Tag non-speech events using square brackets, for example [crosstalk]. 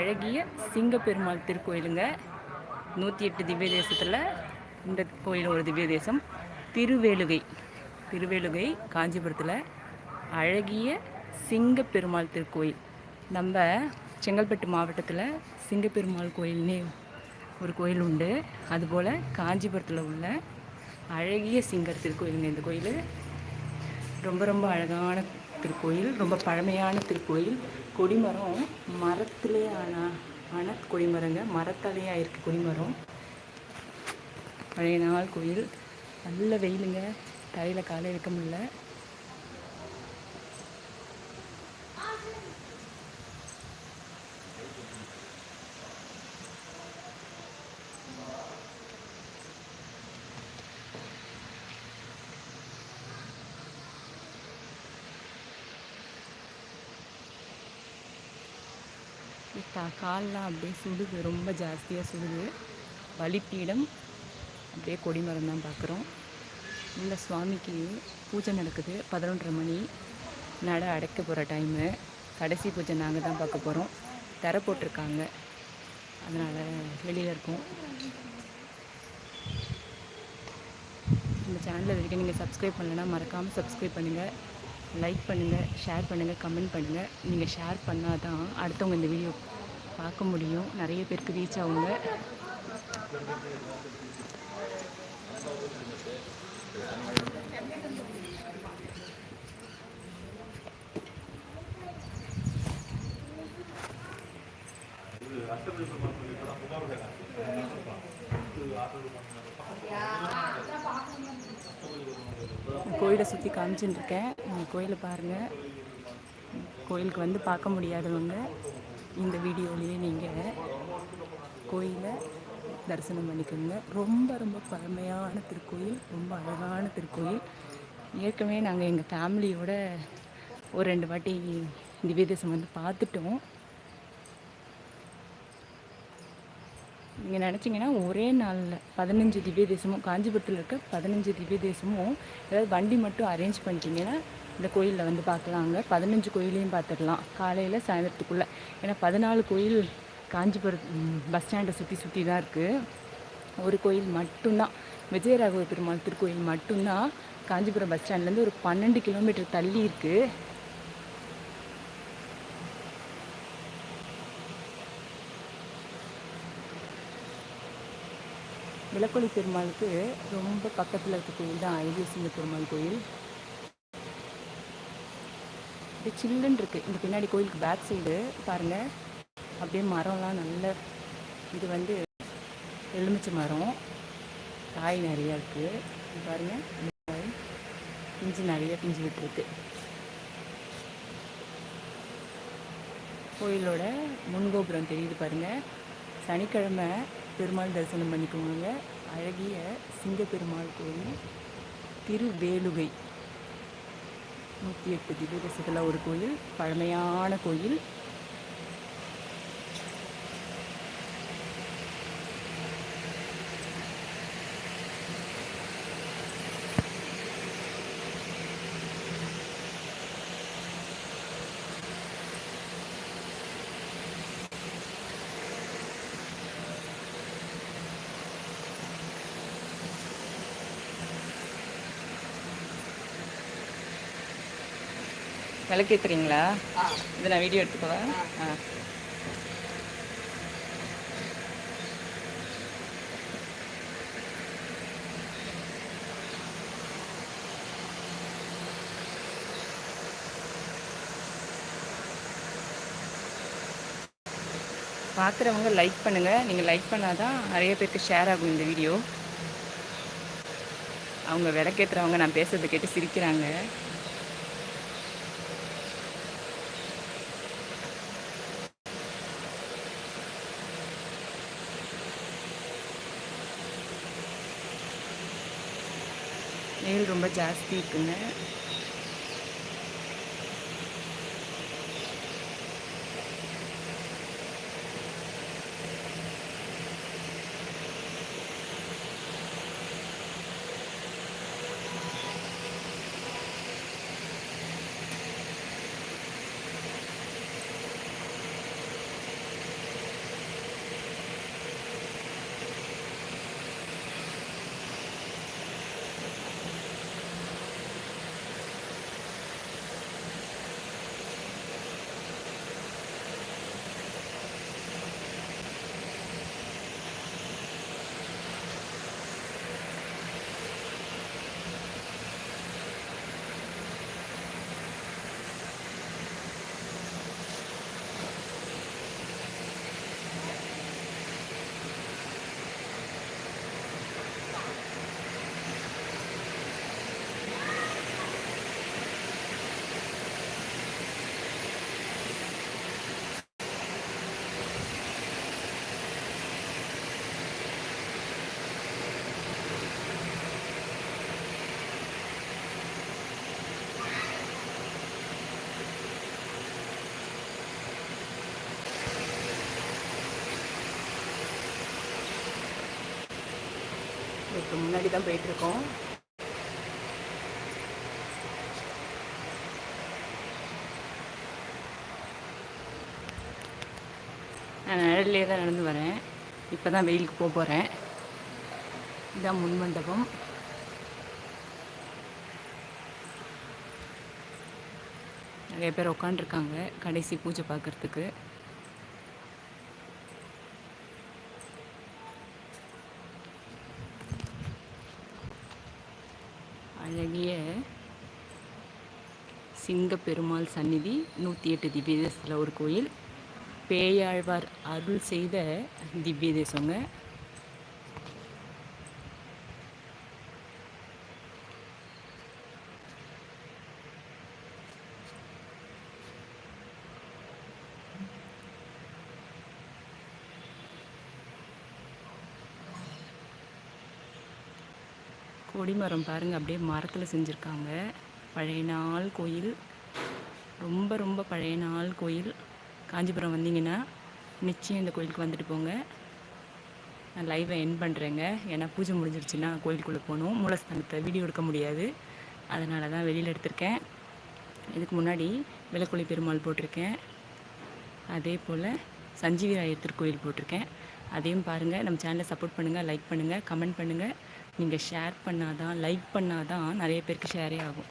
அழகிய சிங்கப்பெருமாள் திருக்கோயிலுங்க. நூற்றி எட்டு திவ்ய தேசத்தில் இந்த கோயில் ஒரு திவ்ய தேசம். திருவேலுகை. திருவேலுகை காஞ்சிபுரத்தில் அழகிய சிங்கப்பெருமாள் திருக்கோயில். நம்ம செங்கல்பட்டு மாவட்டத்தில் சிங்கப்பெருமாள் கோயில்னே ஒரு கோயில் உண்டு. அதுபோல் காஞ்சிபுரத்தில் உள்ள அழகிய சிங்கர் திருக்கோயிலுங்க இந்த கோயில். ரொம்ப ரொம்ப அழகான திருக்கோயில் ரொம்ப பழமையான திருக்கோயில். கொடிமரம் மரத்திலே ஆன ஆன கொடிமரங்க மரத்தாலேயே இருக்குது கொடிமரம். பழைய நாள் கோயில். நல்ல வெயிலுங்க. தலையில் காலை வைக்க முடியல. கா கால்லாம் அப்படியே சுடுது. ரொம்ப ஜாஸ்தியாக சுடுது. வழிப்பீடம் அப்படியே கொடிமரம் தான் பார்க்குறோம் இந்த சுவாமிக்கு பூஜை நடக்குது. பதினொன்றரை மணி. நட அடைக்க போகிற டைமு கடைசி பூஜை நாங்கள் தான் பார்க்க போகிறோம் தர போட்டிருக்காங்க. அதனால் வெளியில் இருக்கோம். இந்த சேனலில் வரைக்கும் நீங்கள் சப்ஸ்கிரைப் பண்ணலைன்னா மறக்காமல் சப்ஸ்கிரைப் பண்ணுங்கள் லைக் பண்ணுங்கள் ஷேர் பண்ணுங்கள் கமெண்ட் பண்ணுங்கள் நீங்கள் ஷேர் பண்ணால் தான் அடுத்தவங்க இந்த வீடியோ பார்க்க முடியும். நிறைய பேருக்கு ரீச் ஆகுங்க. [laughs] கோயிலை சுற்றி காமிச்சுட்டு இருக்கேன். கோயிலை பாருங்கள் கோயிலுக்கு வந்து பார்க்க முடியாதவங்க இந்த வீடியோலேயே நீங்கள் கோயிலை தரிசனம் பண்ணிக்கோங்க. ரொம்ப ரொம்ப பழமையான திருக்கோயில் ரொம்ப அழகான திருக்கோயில். ஏற்கனவே நாங்கள் எங்கள் ஃபேமிலியோட ஒரு ரெண்டு வாட்டி திவ்ய தேசம் வந்து பார்த்துட்டோம். நீங்கள் நினச்சிங்கன்னா ஒரே நாளில் பதினஞ்சு திவ்ய தேசமும் காஞ்சிபுரத்தில் இருக்க பதினஞ்சு திவ்ய தேசமும் ஏதாவது வண்டி மட்டும் அரேஞ்ச் பண்ணிட்டீங்கன்னா இந்த கோயிலில் வந்து பார்க்கலாங்க. பதினஞ்சு கோயிலையும் பார்த்துடலாம். காலையில் சாயந்தரத்துக்குள்ளே. ஏன்னா பதினாலு கோயில் காஞ்சிபுரம் பஸ் ஸ்டாண்டை சுற்றி சுற்றி தான் இருக்குது ஒரு கோயில் மட்டும்தான். விஜயராகவ பெருமாள் திருக்கோயில் மட்டும்தான். காஞ்சிபுரம் பஸ் ஸ்டாண்ட்லேருந்து ஒரு பன்னெண்டு கிலோமீட்டர் தள்ளி இருக்குது விளக்கொலி பெருமாளுக்கு ரொம்ப பக்கத்தில் இருக்க கோயில் தான் அழகிய பெருமாள் கோயில். அப்படியே சில்லுன்னு இருக்குது இந்த பின்னாடி கோயிலுக்கு பேக் சைடு பாருங்கள் அப்படியே மரம்லாம் நல்ல இது வந்து எலுமிச்சை மரம் காய் நிறையா இருக்குது பாருங்கள் பிஞ்சு நிறைய பிஞ்சு விட்டுருக்கு. கோயிலோட முன்கோபுரம் தெரியுது பாருங்கள் சனிக்கிழமை பெருமாள் தரிசனம் பண்ணிக்குவாங்க அழகிய சிங்க பெருமாள் கோயில் திருவேலுகை. நூற்றி எட்டு திவ்ய ஒரு கோயில் பழமையான கோயில். விளக்கேற்றுறீங்களா இதை நான் வீடியோ எடுத்துக்கவா? ஆ. பார்க்குறவங்க லைக் பண்ணுங்கள் நீங்கள் லைக் பண்ணால் தான் நிறைய பேருக்கு ஷேர் ஆகும் இந்த வீடியோ அவங்க விளக்கேற்றுறவங்க நான் பேசுறதை கேட்டு சிரிக்கிறாங்க. வெயில் ரொம்ப ஜாஸ்தி இருக்குங்க இப்போ முன்னாடி தான் போயிட்டுருக்கோம். நான் நிழல்லே தான் நடந்து வரேன். இப்போ தான் வெயிலுக்கு போக போகிறேன் இதுதான் முன் மண்டபம். நிறைய பேர் உட்காண்ட்ருக்காங்க கடைசி பூஜை பார்க்குறதுக்கு. அழகிய சிங்க பெருமாள் சந்நிதி நூற்றி எட்டு திவ்ய தேசத்தில் ஒரு கோயில். பேயாழ்வார் அருள் செய்த திவ்ய தேசங்க கொடிமரம் பாருங்கள் அப்படியே மரத்தில் செஞ்சுருக்காங்க. பழைய நாள் கோயில். ரொம்ப ரொம்ப பழைய நாள் கோயில். காஞ்சிபுரம் வந்தீங்கன்னா நிச்சயம் இந்த கோயிலுக்கு வந்துட்டு போங்க. நான் லைவை என் பண்ணுறேங்க ஏன்னா பூஜை முடிஞ்சிருச்சுன்னா கோயிலுக்குள்ளே போகணும். மூலஸ்தானத்தை வீடியோ எடுக்க முடியாது. அதனால தான் வெளியில் எடுத்திருக்கேன். இதுக்கு முன்னாடி விளக்குழி பெருமாள் போட்டிருக்கேன். அதே போல் சஞ்சீவி ராயர் திருக்கோயில் போட்டிருக்கேன். அதையும் பாருங்கள் நம்ம சேனலை சப்போர்ட் பண்ணுங்கள் லைக் பண்ணுங்கள் கமெண்ட் பண்ணுங்கள் நீங்கள் ஷேர் பண்ணாதான் லைக் பண்ணாதான் நிறைய பேருக்கு ஷேரே ஆகும்.